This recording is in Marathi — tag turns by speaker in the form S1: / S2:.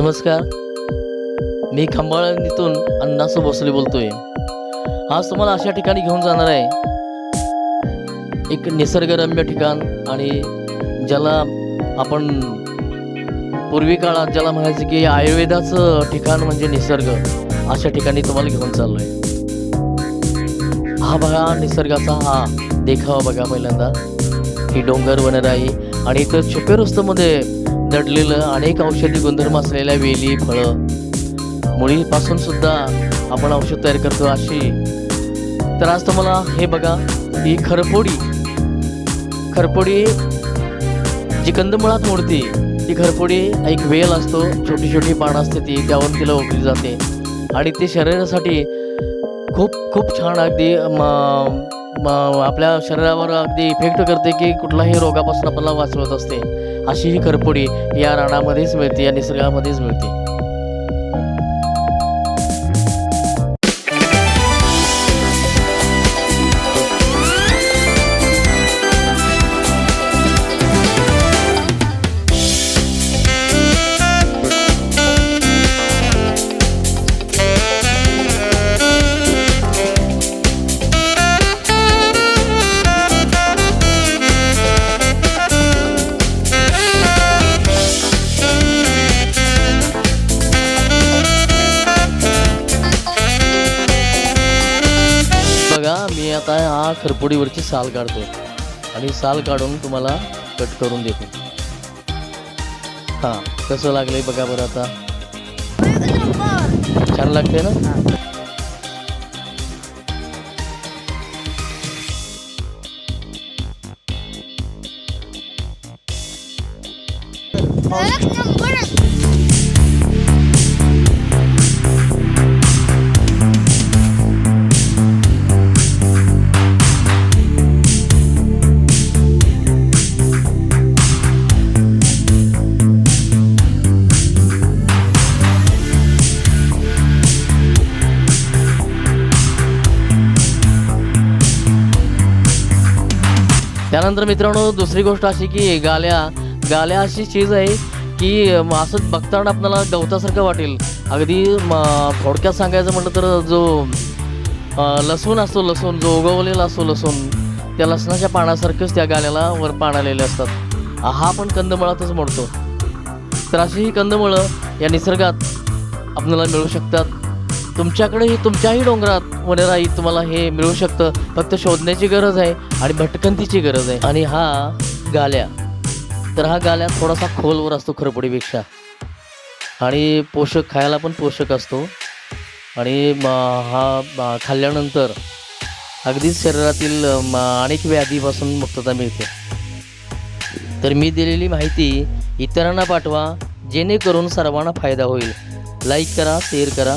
S1: नमस्कार. मी खंबाळनीतून अण्णासो भोसले बोलतोय. आज तुम्हाला अशा ठिकाणी घेऊन जाणार आहे. एक निसर्गरम्य ठिकाण आणि ज्याला आपण पूर्वी काळात ज्याला म्हणायचं की आयुर्वेदाचं ठिकाण म्हणजे निसर्ग अशा ठिकाणी तुम्हाला घेऊन चाललोय. हा बघा निसर्गाचा हा देखावा बघा पहिल्यांदा. ही डोंगर वनराई आणि इथं छुपे रस्त्यामध्ये दडलेलं अनेक औषधी गुणधर्म असलेल्या वेली फळं. मुळीपासून सुद्धा आपण औषध तयार करतो अशी. तर आज तुम्हाला हे बघा ही खरपोडी. खरपोडी जी कंदमुळात मोडते ती खरपोडी एक वेल असतो छोटी छोटी पानं असते ती त्यावर तिला ओढली जाते. आणि ते शरीरासाठी खूप खूप छान अगदी आपल्या शरीरावर अगदी इफेक्ट करते की कुठलाही रोगापासून आपल्याला वाचवत असते. अशी ही खरपुडी या रानामध्येच मिळते या निसर्गामध्येच मिळते. आता हा खरपुडीवरची साल काढतो आणि साल काढून तुम्हाला कट करून देतो. हां कसं लागलंय बघा बरं आता. छान लागते ना?
S2: एक नंबर.
S1: त्यानंतर मित्रांनो दुसरी गोष्ट अशी की गाल्या गाल्या अशी चीज आहे की असं बघताना आपल्याला गवतासारखं वाटेल. अगदी म, थोडक्यात सांगायचं म्हटलं तर जो लसूण असतो लसूण जो उगवलेला असतो लसूण त्या लसणाच्या पानासारखंच त्या गाल्याला वर पान आलेले असतात. हा पण कंदमुळातच मोडतो. तर अशी ही कंदमुळं या निसर्गात आपल्याला मिळू शकतात. तुमच्याकडेही तुमच्याही डोंगरात वनराई तुम्हाला हे मिळू शकतं. फक्त शोधण्याची गरज आहे आणि भटकंतीची गरज आहे. आणि हा गाल्या. तर हा गाल्या थोडासा खोलवर असतो खरपुडीपेक्षा. आणि पोषक खायला पण पोषक असतो. आणि म, हा खाल्ल्यानंतर अगदीच शरीरातील अनेक व्याधीपासून मुक्तता मिळते. तर मी दिलेली माहिती इतरांना पाठवा जेणेकरून सर्वांना फायदा होईल. लाईक करा शेअर करा.